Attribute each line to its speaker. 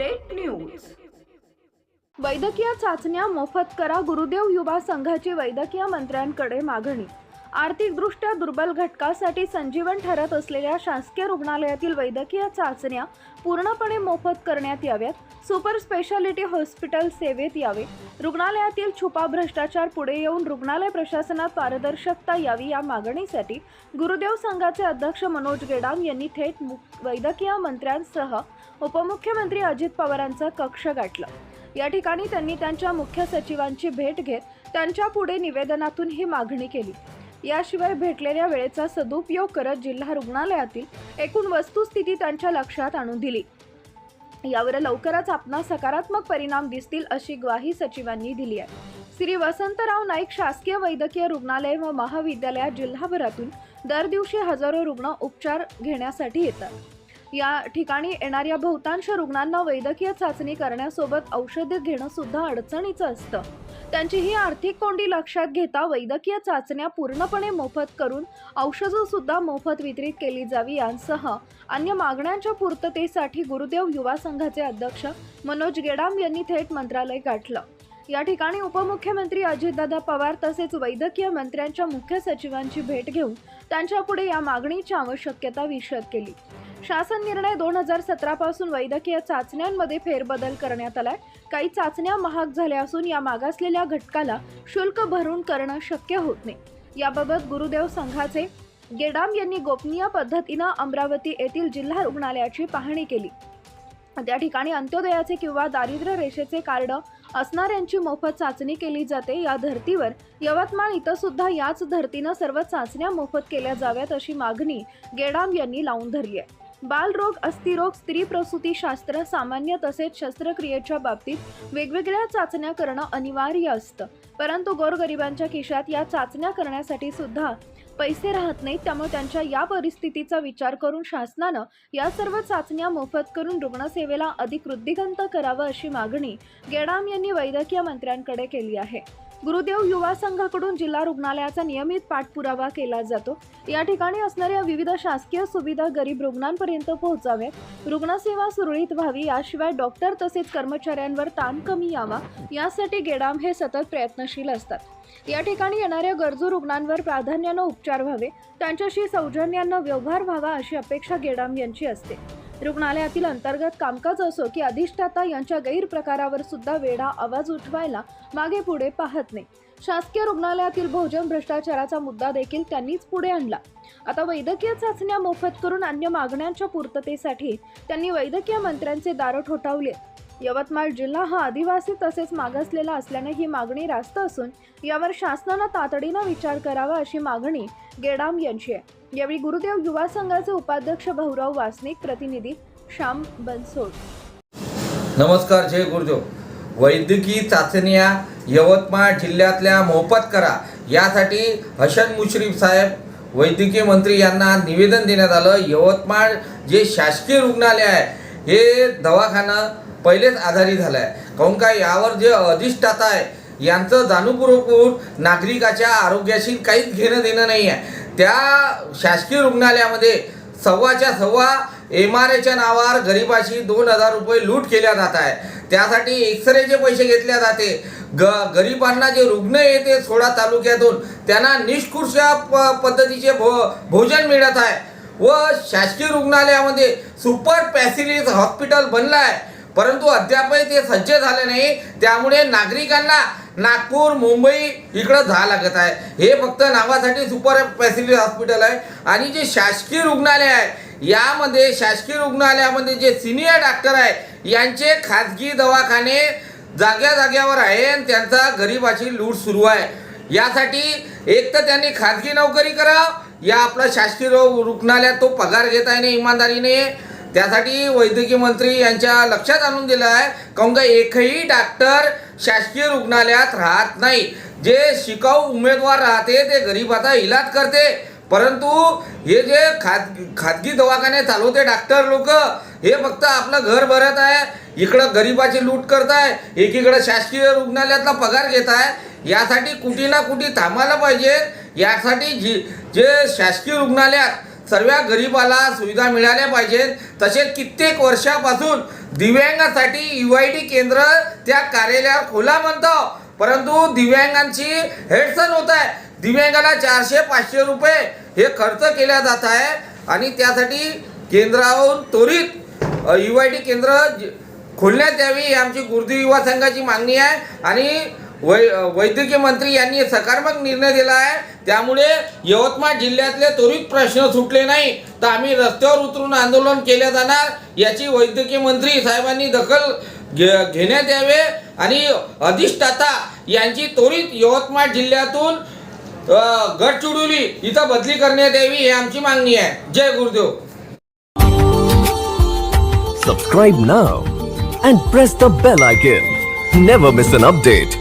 Speaker 1: Update news
Speaker 2: वैद्यकीय चाचण्या मोफत करा. गुरुदेव युवा संघाची वैद्यकीय मंत्र्यांकडे मागणी. आर्थिकदृष्ट्या दुर्बल घटकासाठी संजीवन ठरत असलेल्या शासकीय रुग्णालयातील वैद्यकीय चाचण्या पूर्णपणे मोफत करण्यात याव्यात. सुपर स्पेशालिटी हॉस्पिटल सेवेत यावे. रुग्णालयातील छुपा भ्रष्टाचार पुढे येऊन रुग्णालय प्रशासनात पारदर्शकता यावी या मागणीसाठी गुरुदेव संघाचे अध्यक्ष मनोज गेडाम यांनी थेट वैद्यकीय मंत्र्यांसह उपमुख्यमंत्री अजित पवारांचं कक्ष गाठलं. या ठिकाणी त्यांनी त्यांच्या मुख्य सचिवांची भेट घेत त्यांच्या पुढे निवेदनातून ही मागणी केली. याशिवाय भेटलेल्या वेळेचा सदुपयोग करत जिल्हा रुग्णालयातील एकूण वस्तुस्थिती त्यांच्या लक्षात आणून दिली. यावर लवकरच आपणा सकारात्मक परिणाम दिसतील अशी ग्वाही सचिवांनी दिली आहे. श्री वसंतराव नाईक शासकीय वैद्यकीय रुग्णालय व महाविद्यालयात जिल्हाभरातून दर दिवशी हजारो रुग्ण उपचार घेण्यासाठी येतात. या ठिकाणी येणाऱ्या बहुतांश रुग्णांना वैद्यकीय चाचणी करण्यासोबत औषधे घेणं सुद्धा अडचणीचं असतं. त्यांची ही आर्थिक कोंडी लक्षात घेता वैद्यकीय चाचण्या पूर्णपणे मोफत करून औषधं सुद्धा मोफत वितरित केली जावी यांसह अन्य मागण्यांच्या पूर्ततेसाठी गुरुदेव युवा संघाचे अध्यक्ष मनोज गेडाम यांनी थेट मंत्रालय गाठलं. या ठिकाणी उपमुख्यमंत्री अजितदादा पवार तसेच वैद्यकीय मंत्र्यांच्या मुख्य सचिवांची भेट घेऊन त्यांच्यापुढे या मागणीची आवश्यकता विषद केली. शासन निर्णय दोन हजार सतरा पासून वैद्यकीय चाचण्यांमध्ये फेरबदल करण्यात आलाय. काही चाचण्या महाग झाल्या असून या मागासलेल्या घटकाला शुल्क भरून करणं शक्य होत नाही. याबाबत गुरुदेव संघाचे गेडाम यांनी गोपनीय पद्धतीनं अमरावती येथील जिल्हा रुग्णालयाची पाहणी केली. त्या ठिकाणी अंत्योदयाचे किंवा दारिद्र्य रेषेचे कार्ड असणाऱ्यांची मोफत चाचणी केली जाते. या धर्तीवर यवतमाळ इथं सुद्धा याच धर्तीनं सर्व चाचण्या मोफत केल्या जाव्यात अशी मागणी गेडाम यांनी लावून धरली आहे. बालरोग अस्थिरोग स्त्री प्रसूतीशास्त्र सामान्य तसेच शस्त्रक्रियेच्या बाबतीत वेगवेगळ्या चाचण्या करणं अनिवार्य असतं. परंतु गोरगरिबांच्या खिशात या चाचण्या करण्यासाठी सुद्धा पैसे राहत नाहीत त्यामुळे त्यांच्या या परिस्थितीचा विचार करून शासनानं या सर्व चाचण्या मोफत करून रुग्णसेवेला अधिक वृद्धिगंत करावं अशी मागणी गेडाम यांनी वैद्यकीय मंत्र्यांकडे केली आहे. गुरुदेव युवा संघाकडून जिल्हा रुग्णालयाचा नियमित पाठपुरावा केला जातो. या ठिकाणी असणाऱ्या विविध शासकीय सुविधा गरीब रुग्णांपर्यंत पोहोचाव्यात रुग्णसेवा सुरळीत व्हावी याशिवाय डॉक्टर तसेच कर्मचाऱ्यांवर ताण कमी यावा यासाठी गेडाम हे सतत प्रयत्नशील असतात. या ठिकाणी येणाऱ्या गरजू रुग्णांवर प्राधान्यानं उपचार व्हावे त्यांच्याशी सौजन्यानं व्यवहार व्हावा अशी अपेक्षा गेडाम यांची असते. रुग्णालयातील अंतर्गत कामकाज असो की अधिष्ठाता यांच्या गैरप्रकारावर सुद्धा वेडा आवाज उठवायला मागे पुढे पाहत नाही. शासकीय रुग्णालयातील भोजन भ्रष्टाचाराचा मुद्दा देखील त्यांनीच पुढे आणला. आता वैद्यकीय चाचण्या मोफत करून अन्य मागण्यांच्या पूर्ततेसाठी त्यांनी वैद्यकीय मंत्र्यांचे दार ठोठावले. यवतमाळ जिल्हा हा आदिवासी तसेच मागासलेला असल्याने ही मागणी रास्त असून यावर शासनानं तातडीनं विचार करावा अशी मागणी गेडाम यांची आहे. यावेळी गुरुदेव युवा संघाचे उपाध्यक्ष भाऊराव वासनिक प्रतिनिधी श्याम बनसोड.
Speaker 3: नमस्कार जय गुरुदेव. वैद्यकीय चाचण्या यवतमाळ जिल्ह्यातल्या मोफत करा. यासाठी हसन मुश्रीफ साहेब वैद्यकीय मंत्री यांना निवेदन देण्यात आलं. यवतमाळ जे शासकीय रुग्णालय आहे हे दवाखाना पहिलेच आधारित झाला आहे काहून का यावर जे अधिष्ठाता आहे यांचं जाणीवपूर्वक नागरिकाच्या आरोग्याशी काहीच घेणं देणं नाही आहे त्या शासकीय रुग्णालयामध्ये सव्वाच्या सव्वा एम आर एच्या नावावर गरिबाशी दोन हजार रुपये लूट केल्या जात आहे त्यासाठी एक्सरेचे पैसे घेतल्या जाते. ग गरिबांना जे रुग्ण येते सोळा तालुक्यातून त्यांना निष्कृष प पद्धतीचे भो भोजन मिळत आहे. व शासकीय रुग्णालयामध्ये सुपर पॅसिलिस हॉस्पिटल बनलं आहे परंतु अद्यापही ते सज्ज झाले नाही. त्यामुळे नागरिकांना नागपूर मुंबई इकडं जा लागत आहे. हे फक्त नावासाठी सुपर फॅसिलिटी हॉस्पिटल आहे. आणि जे शासकीय रुग्णालय आहे यामध्ये शासकीय रुग्णालयामध्ये जे सिनियर डॉक्टर आहे यांचे खाजगी दवाखाने जाग्या जाग्यावर आहे आणि त्यांचा गरिबाची लूट सुरू आहे. यासाठी एक तर त्यांनी खाजगी नोकरी करावं. या आपला शासकीय रुग्णालयात तो पगार घेत आहे ना इमानदारीने. त्यासाठी वैद्यकीय मंत्री यांच्या लक्षात आणून दिलं आहे काहून का एकही डॉक्टर शासकीय रुग्णालयात राहत नाही. जे शिकाऊ उमेदवार राहते ते गरीबाचा इलाज करते. परंतु हे जे खाद खाजगी दवाखाने चालवते डॉक्टर लोक हे फक्त आपलं घर भरत आहे. इकडं गरिबाची लूट करत आहे एकीकडं शासकीय रुग्णालयातला पगार घेत आहे यासाठी कुठे ना कुठे थांबायला पाहिजे. यासाठी जी जे शासकीय रुग्णालयात सर्व गरिबाला सुविधा मिळाल्या पाहिजेत. तसेच कित्येक वर्षापासून दिव्यांगासाठी यू आय डी केंद्र त्या कार्यालयावर खोला म्हणतो. परंतु दिव्यांगांची हेडसन होत आहे. दिव्यांगाला चारशे पाचशे रुपये हे खर्च केला जात आहे. आणि त्यासाठी केंद्रावरून त्वरित यू आय डी केंद्र ज- खोलण्यात यावी ही आमची गुरुदेव युवा संघाची मागणी आहे. आणि वै वैद्यकीय मंत्री यांनी सकारात्मक निर्णय दिला आहे. त्यामुळे यवतमाळ जिल्ह्यातले त्वरित प्रश्न सुटले नाही. तर आम्ही रस्त्यावर उतरून आंदोलन केले जाणार. याची वैद्यकीय मंत्री साहेबांनी दखल घे घेण्यात यावे. आणि अधिष्ठाता यांची त्वरित यवतमाळ जिल्ह्यातून अ, गडचिरोली इथं बदली करण्यात यावी ही आमची मागणी आहे. Jai Gurudev.
Speaker 1: Subscribe now and press the bell icon never miss an update